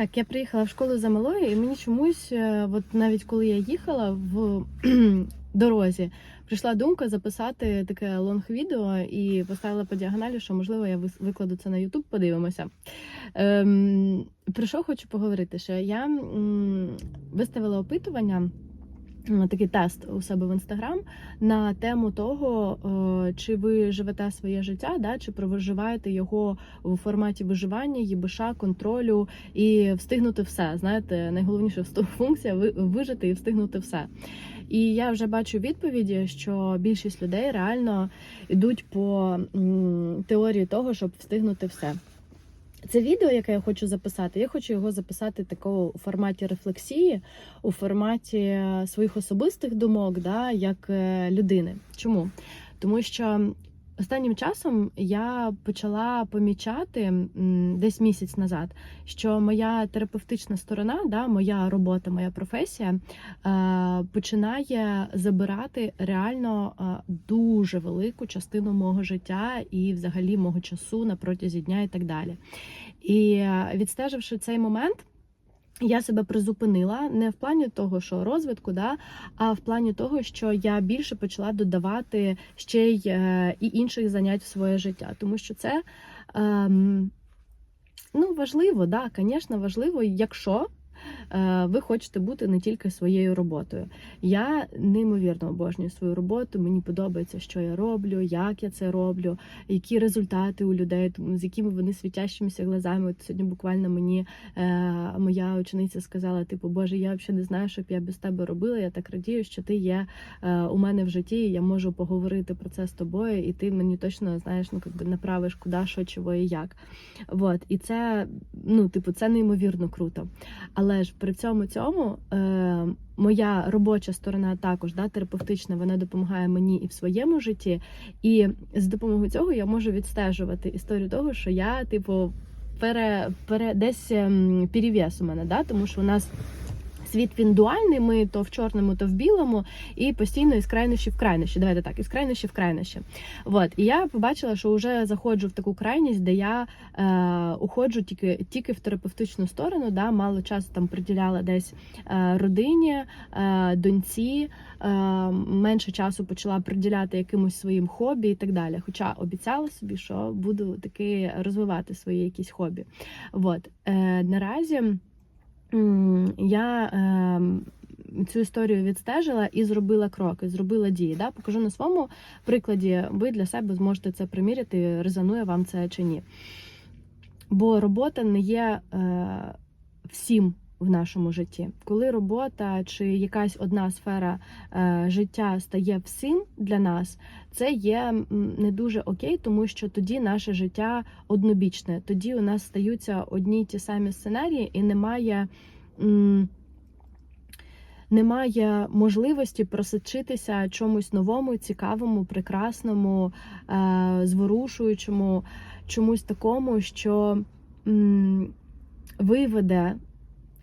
Так, я приїхала в школу за малою, і мені чомусь, е, от навіть коли я їхала в дорозі, прийшла думка записати таке лонг-відео і поставила по діагоналі, що можливо я викладу це на YouTube, подивимося. Ем, про що хочу поговорити? Що я м, виставила опитування. М, Такий тест у себе в інстаграм на тему того, е, чи ви живете своє життя, да, чи проживаєте його у форматі виживання, ЄБШ, контролю і встигнути все. Знаєте, найголовніша функція ви- вижити і встигнути все. І я вже бачу відповіді, що більшість людей реально йдуть по теорії того, щоб встигнути все. Це відео, яке я хочу записати, я хочу його записати такого у форматі рефлексії, у форматі е, своїх особистих думок, да, як е, людини. Чому? Тому що останнім часом я почала помічати десь місяць назад, що моя терапевтична сторона, да, моя робота, моя професія е, починає забирати реально е, дуже велику частину мого життя і взагалі мого часу на протязі дня і так далі. І е, відстеживши цей момент. Я себе призупинила не в плані того, що розвитку, да, а в плані того, що я більше почала додавати ще й е, і інших занять в своє життя, тому що це е, ну, важливо, да, звісно, важливо, якщо ви хочете бути не тільки своєю роботою. Я неймовірно обожнюю свою роботу. Мені подобається, що я роблю, як я це роблю, які результати у людей, з якими вони світящимися глазами. От сьогодні буквально мені е, моя учениця сказала: типу, Боже, я взагалі не знаю, що б я без тебе робила. Я так радію, що ти є е, у мене в житті. Я можу поговорити про це з тобою, і ти мені точно знаєш, ну якби направиш куди, що, чого і як. Вот. І це, ну, типу, це неймовірно круто. Але ж при цьому цьому е, моя робоча сторона також да, терапевтична, вона допомагає мені і в своєму житті. І з допомогою цього я можу відстежувати історію того, що я, типу, пере, пере, десь ем, перевес у мене, да, тому що у нас. Світ він дуальний, ми то в чорному, то в білому, і постійно із крайнощі в крайнощі. Давайте так, із крайнощі в крайнощі. От і я побачила, що вже заходжу в таку крайність, де я е, уходжу тільки тільки в терапевтичну сторону. Да, мало часу там приділяла десь е, родині, е, доньці, е, менше часу почала приділяти якимось своїм хобі і так далі. Хоча обіцяла собі, що буду таки розвивати свої якісь хобі. От е, наразі. Я е, цю історію відстежила і зробила кроки, зробила дії. Да? Покажу на своєму прикладі, ви для себе зможете це приміряти, резонує вам це чи ні. Бо робота не є е, всім в нашому житті. Коли робота чи якась одна сфера е, життя стає всім для нас, це є не дуже окей, тому що тоді наше життя однобічне. Тоді у нас стаються одні й ті самі сценарії, і немає. м, Немає можливості просочитися чомусь новому, цікавому, прекрасному, е, зворушуючому, чомусь такому, що виведе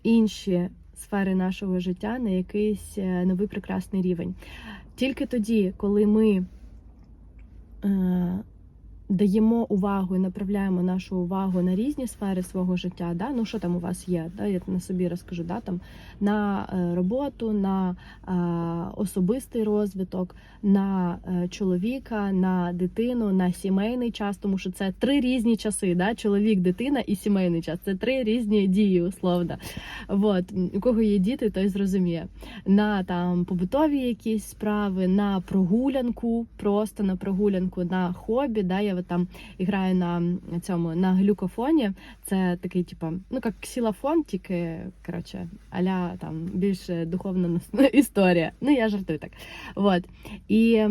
інші сфери нашого життя на якийсь е, новий прекрасний рівень. Тільки тоді, коли ми е, даємо увагу і направляємо нашу увагу на різні сфери свого життя, да? ну що там у вас є, да? я на собі розкажу, да? там, на е, роботу, на е, особистий розвиток, на е, чоловіка, на дитину, на сімейний час, тому що це три різні часи. Да? Чоловік, дитина і сімейний час. Це три різні дії, условно. Вот. У кого є діти, той зрозуміє. На там побутові якісь справи, на прогулянку, просто на прогулянку, на хобі. Да? Я от там граю на цьому на глюкофоні. Це такий, типу, ну як ксілофон, тільки коротше, аля там більш духовна історія. Ну я жартую так. Вот. І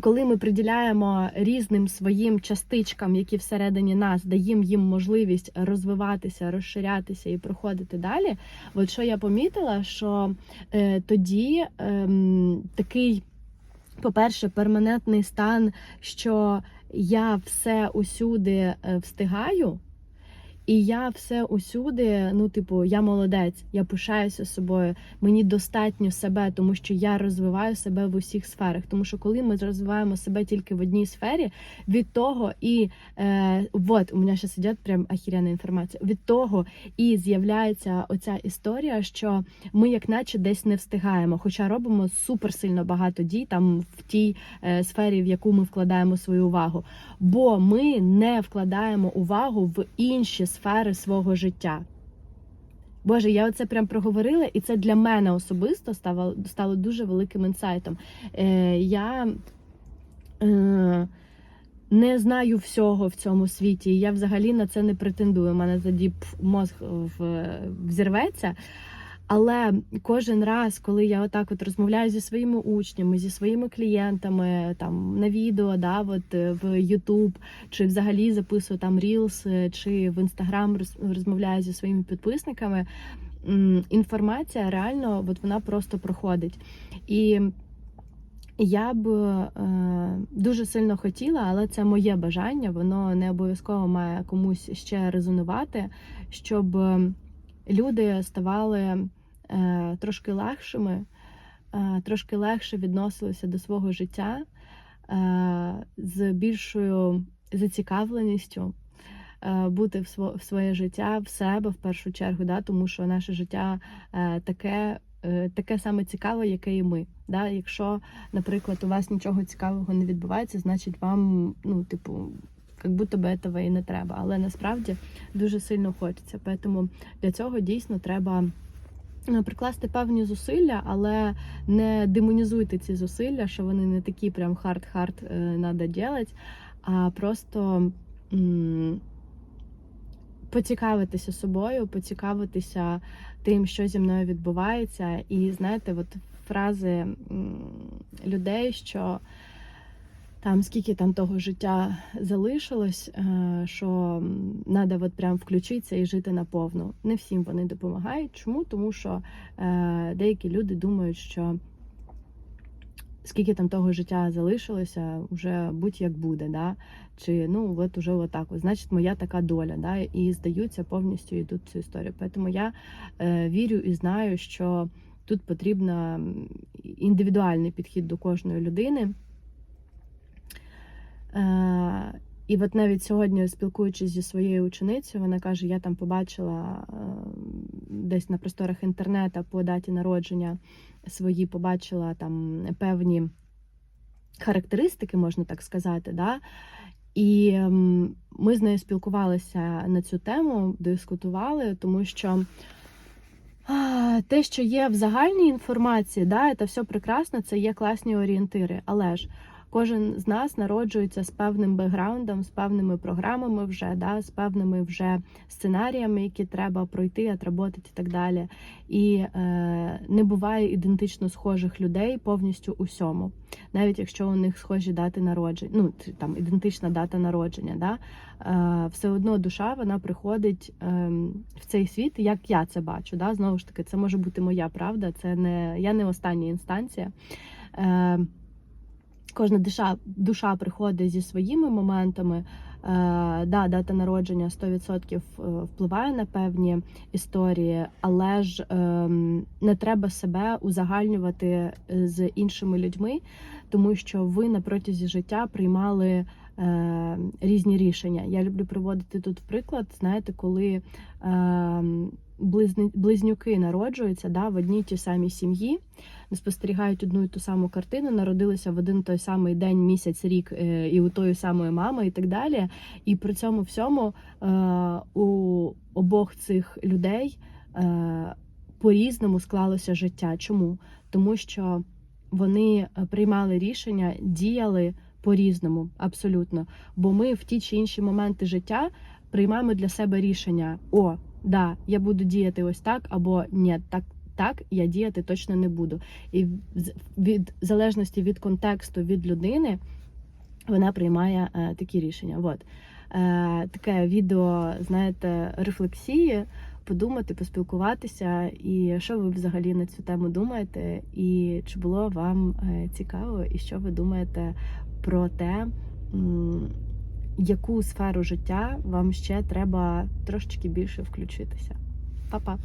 коли ми приділяємо різним своїм частичкам, які всередині нас, даємо їм можливість розвиватися, розширятися і проходити далі. От що я помітила, що е, тоді ем, такий, по-перше, перманентний стан, що я все усюди е, встигаю. І я все усюди, ну, типу, я молодець, я пишаюся собою. Мені достатньо себе, тому що я розвиваю себе в усіх сферах. Тому що коли ми розвиваємо себе тільки в одній сфері, від того і е, вот у мене зараз іде прям ахіряна інформація. Від того і з'являється оця історія, що ми, як наче, десь не встигаємо, хоча робимо супер сильно багато дій там в тій е, сфері, в яку ми вкладаємо свою увагу. Бо ми не вкладаємо увагу в інші сфери свого життя. Боже, я оце прям проговорила, і це для мене особисто стало, стало дуже великим інсайтом. Е, я е, не знаю всього в цьому світі, і я взагалі на це не претендую. У мене тоді мозг взірветься. Але кожен раз, коли я отак от розмовляю зі своїми учнями, зі своїми клієнтами, там на відео, да, от е, в YouTube, чи взагалі записую там Reels, е, чи в Instagram розмовляю зі своїми підписниками, інформація реально от вона просто проходить. І я б е, дуже сильно хотіла, але це моє бажання, воно не обов'язково має комусь ще резонувати, щоб люди ставали е, трошки легшими, е, трошки легше відносилися до свого життя е, з більшою зацікавленістю. Бути в своє життя в себе в першу чергу, да, тому що наше життя таке, таке саме цікаве, яке і ми. Да? Якщо, наприклад, у вас нічого цікавого не відбувається, значить вам, ну, типу, як будто би этого і не треба. Але насправді дуже сильно хочеться. Тому для цього дійсно треба е, прикласти певні зусилля, але не демонізуйте ці зусилля, що вони не такі прям хард-хард е, надо делать, а просто. м, Поцікавитися собою, поцікавитися тим, що зі мною відбувається, і знаєте, от фрази м, людей, що там скільки там того життя залишилось, е, що треба от прям включитися і жити наповну. Не всім вони допомагають. Чому? Тому що е, деякі люди думають, що скільки там того життя залишилося, вже будь-як буде, да? чи ну от уже отак, от, значить, моя така доля, да? і здаються повністю йдуть цю історію. Тому я е, вірю і знаю, що тут потрібен індивідуальний підхід до кожної людини. Е, і от навіть сьогодні, спілкуючись зі своєю ученицею, вона каже: я там побачила е, десь на просторах інтернету по даті народження свої, побачила там певні характеристики, можна так сказати. Да? І ем, ми з нею спілкувалися на цю тему, дискутували, тому що те, що є в загальній інформації, да, це все прекрасно, це є класні орієнтири. Але ж кожен з нас народжується з певним бекграундом, з певними програмами вже, да, з певними вже сценаріями, які треба пройти, отработати і так далі. І е, не буває ідентично схожих людей повністю усьому, навіть якщо у них схожі дати народження, ну там ідентична дата народження, да, е, все одно душа вона приходить е, в цей світ, як я це бачу. Да, знову ж таки, це може бути моя правда, це не я не остання інстанція. Е, Кожна душа, душа приходить зі своїми моментами. Е, да, дата народження 100% впливає на певні історії, але ж ем, не треба себе узагальнювати е, з іншими людьми, тому що ви на протязі життя приймали е, різні рішення. Я люблю приводити тут приклад. Знаєте, коли е, близнюки народжуються да, в одній тій самій сім'ї, спостерігають одну і ту саму картину, народилися в один той самий день, місяць, рік е, і у тої самої мами, і так далі. І при цьому всьому е, у обох цих людей е, по-різному склалося життя. Чому? Тому що вони приймали рішення, діяли по-різному, абсолютно. Бо ми в ті чи інші моменти життя приймаємо для себе рішення: о, да, я буду діяти ось так, або ні, так. Так, я діяти точно не буду. І від залежності від контексту від людини вона приймає е, такі рішення. От. Е, таке відео, знаєте, рефлексії, подумати, поспілкуватися, і що ви взагалі на цю тему думаєте, і чи було вам е, цікаво, і що ви думаєте про те, яку сферу життя вам ще треба трошечки більше включитися. Па-па!